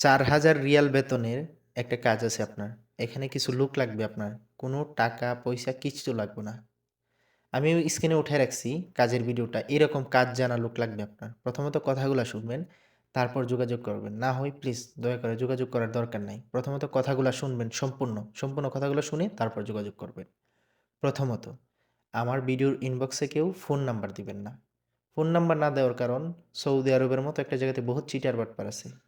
৪,০০০ Real বেতনের একটা কাজ আছে আপনার। এখানে কিছু লোক লাগবে আপনার। কোনো টাকা পয়সা কিচ্ছু লাগবে না। আমি স্ক্রিনে উঠায় রাখছি কাজের ভিডিওটা। এরকম কাজ জানা লোক লাগবে আপনার। প্রথমত কথাগুলো শুনবেন, তারপর যোগাযোগ করবেন। না হয় প্লিজ দয়া করে যোগাযোগ করার দরকার নাই। প্রথমত কথাগুলো শুনবেন সম্পূর্ণ। সম্পূর্ণ কথাগুলো শুনে তারপর যোগাযোগ করবেন। প্রথমত, আমার ভিডিওর ইনবক্সে কেউ ফোন নাম্বার দিবেন না। ফোন নাম্বার না দেওয়ার কারণ সৌদি আরবের মতো একটা জায়গাতে বহুত চিটার বাটপার আছে।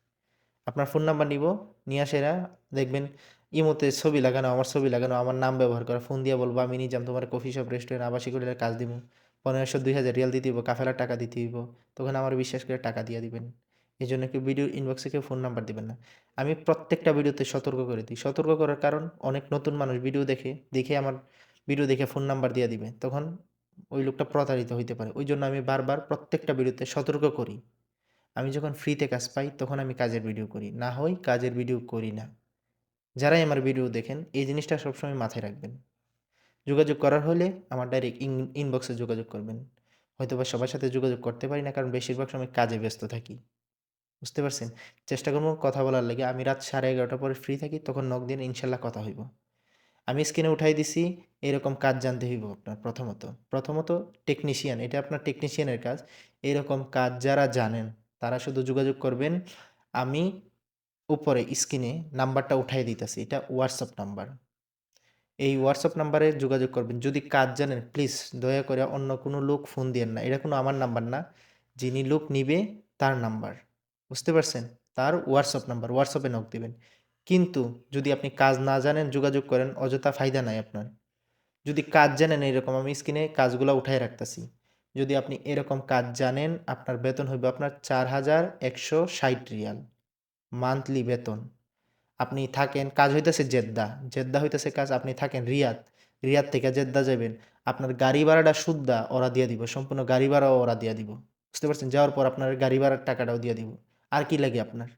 আপনার ফোন নাম্বার নিব, নিয়ে আসাইরা দেখবেন ইমোতে ছবি লাগানো, আমার ছবি লাগানো, আমার নাম ব্যবহার করা। ফোন দিয়া বলব, "আমি নিজাম তোমার কফি শপ, রেস্টুরেন্ট, আবাসিক হোটেলের কাজ দিব পনেরোশো দুই হাজার রিয়াল দিতে দিব কাফেলার টাকা দিতে দিব তখন আমার বিশ্বাস করে টাকা দিয়া দিবেন। এজন্য কেউ ভিডিওর ইনবক্সে কেউ ফোন নাম্বার দিবেন না। আমি প্রত্যেকটা ভিডিওতে সতর্ক করে দিই। সতর্ক করার কারণ অনেক নতুন মানুষ ভিডিও দেখে, দেখে আমার ভিডিও দেখে ফোন নাম্বার দিয়ে দিবে। তখন ওই লোকটা প্রতারিত হইতে পারে। ওই জন্য আমি বারবার প্রত্যেকটা ভিডিওতে সতর্ক করি। আমি যখন ফ্রিতে কাজ পাই, তখন আমি কাজের ভিডিও করি। না হয় কাজের ভিডিও করি না। যারাই আমার ভিডিও দেখেন, এই জিনিসটা সবসময় মাথায় রাখবেন। যোগাযোগ করার হলে আমার ডাইরেক্ট ইন ইনবক্সে যোগাযোগ করবেন। হয়তোবা সবার সাথে যোগাযোগ করতে পারি না, কারণ বেশিরভাগ সময় কাজে ব্যস্ত থাকি। বুঝতে পারছেন? চেষ্টা করব কথা বলার লাগে আমি রাত 11:30 পরে ফ্রি থাকি, তখন নক দিন ইনশাল্লাহ কথা হইব। আমি স্ক্রিনে উঠাই দিছি, এরকম কাজ জানতে হইব আপনার প্রথমত। প্রথমত টেকনিশিয়ান এটা আপনার টেকনিশিয়ানের কাজ। এরকম কাজ যারা জানেন তারা শুধু যোগাযোগ করবেন। আমি উপরে স্ক্রিনে নাম্বারটা উঠাই দিতেছি। এটা হোয়াটসঅ্যাপ নাম্বার। এই হোয়াটসঅ্যাপ নাম্বারে যোগাযোগ করবেন। যদি কাজ জানেন প্লিজ দয়া করে অন্য কোনো লোক ফোন দিয়েন না। এটা কোনো আমার নাম্বার না। যিনি লোক নিবে তার নাম্বার। বুঝতে পারছেন? তার হোয়াটসঅ্যাপ নাম্বার। হোয়াটসঅ্যাপে নক দিবেন। কিন্তু যদি আপনি কাজ না জানেন, যোগাযোগ করেন, অযথা ফায়দা নাই আপনার। যদি কাজ জানেন, এরকম আমি স্ক্রিনে কাজগুলা উঠাই রাখতেছি। যদি আপনি এরকম কাজ জানেন আপনার বেতন হইবে আপনার ৪,১৬০ রিয়াল। মান্থলি বেতন। আপনি থাকেন কাজ হইতেছে জেদ্দা। জেদ্দা হইতেছে কাজ আপনি থাকেন রিয়াদ। রিয়াদ থেকে জেদ্দা যাবেন। আপনার গাড়ি ভাড়াটা সুদ্ধা ওরা দিয়ে দিব সম্পূর্ণ গাড়ি ভাড়াও ওরা দিয়ে দিব। বুঝতে পারছেন? যাওয়ার পর আপনার গাড়ি ভাড়ার টাকাটাও দিয়ে দিব। আর কি লাগে আপনার?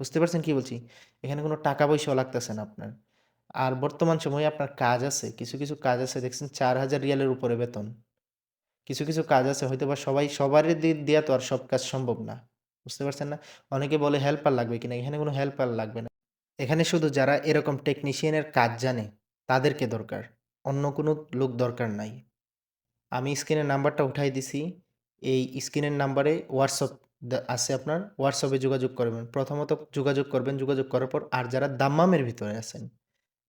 বুঝতে পারছেন কি বলছি? এখানে কোনো টাকা পয়সাও লাগতেছে না আপনার। আর বর্তমান সময়ে আপনার কাজ আছে। কিছু, কিছু কাজ আছে দেখছেন ৪,০০০ রিয়ালের উপরে বেতন। কিছু, কিছু কাজ আছে হয়তোবা সবাই সবারই দি দিয়া তো আর সব কাজ সম্ভব না। বুঝতে পারছেন না? অনেকে বলে হেল্পার লাগবে কিনা? এখানে কোনো হেল্পার লাগবে না। এখানে শুধু যারা এরকম টেকনিশিয়ানের কাজ জানে তাদেরকে দরকার। অন্য কোনো লোক দরকার নাই। আমি স্ক্রিনের নাম্বারটা উঠাই দিছি। এই স্ক্রিনের নাম্বারে হোয়াটসঅ্যাপ আছে আপনার। হোয়াটসঅ্যাপে যোগাযোগ করবেন। প্রথমত যোগাযোগ করবেন। যোগাযোগ করার পর আর যারা দাম্মামের ভিতরে আছেন,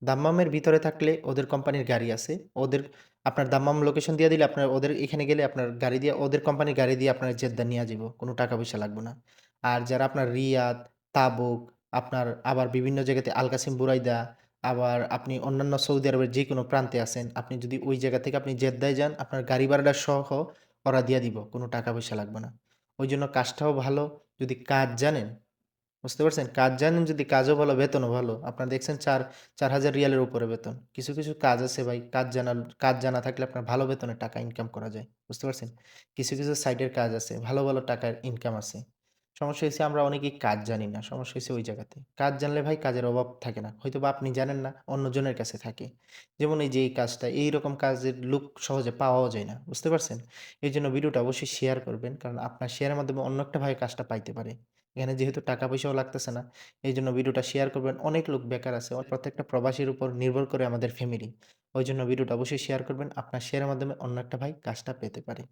দাম্মামের ভিতরে থাকলে ওদের কোম্পানির গাড়ি আছে। ওদের আপনার দাম্মাম লোকেশন দিয়ে দিলে আপনার ওদের এখানে গেলে আপনার গাড়ি দিয়ে ওদের কোম্পানির গাড়ি দিয়ে আপনার জেদ্দা নিয়ে যাইব। কোনো টাকা পয়সা লাগবে না। আর যারা আপনার রিয়াদ, তাবুক, আপনার আবার বিভিন্ন জায়গাতে আলকাসিম বুরাইদা, আবার আপনি অন্যান্য সৌদি আরবের যে কোনো প্রান্তে আছেন, আপনি যদি ওই জায়গা থেকে আপনি জেদ্দায় যান আপনার গাড়ি ভাড়াটা সহ ওরা দিয়ে দিব। কোনো টাকা পয়সা লাগবে না। ওই জন্য কাজটাও ভালো। যদি কাজ জানেন, বুঝতে পারছেন? কাজ জানেন যদি কাজও ভালো, বেতনও ভালো। আপনারা দেখছেন ৪ ৪,০০০ রিয়ালের উপরে বেতন। কিছু, কিছু কাজ আছে ভাই কাজ জানা কাজ জানা থাকলে আপনার ভালো বেতনের টাকা ইনকাম করা যায়। বুঝতে পারছেন? কিছু, কিছু সাইডের কাজ আছে। ভালো, ভালো টাকার ইনকাম আছে। সমস্যা হয়েছে আমরা অনেকেই কাজ জানি না। সমস্যা হয়েছে ওই জায়গাতে। কাজ জানলে ভাই কাজের অভাব থাকে না। হয়তোবা আপনি জানেন না, অন্যজনের কাছে থাকে। যেমন এই যে এই কাজটা, এইরকম কাজের লোক সহজে পাওয়াও যায় না। বুঝতে পারছেন? এই জন্য ভিডিওটা অবশ্যই শেয়ার করবেন। কারণ আপনার শেয়ারের মাধ্যমে অন্য একটা ভাই কাজটা পাইতে পারে। এখানে যেহেতু টাকা পয়সাও লাগতেছে না, এই জন্য ভিডিওটা শেয়ার করবেন। অনেক লোক বেকার আছে। প্রত্যেকটা প্রবাসীর উপর নির্ভর করে আমাদের ফ্যামিলি। ওই জন্য ভিডিওটা অবশ্যই শেয়ার করবেন। আপনার শেয়ারের মাধ্যমে অন্য একটা ভাই কাজটা পেতে পারে।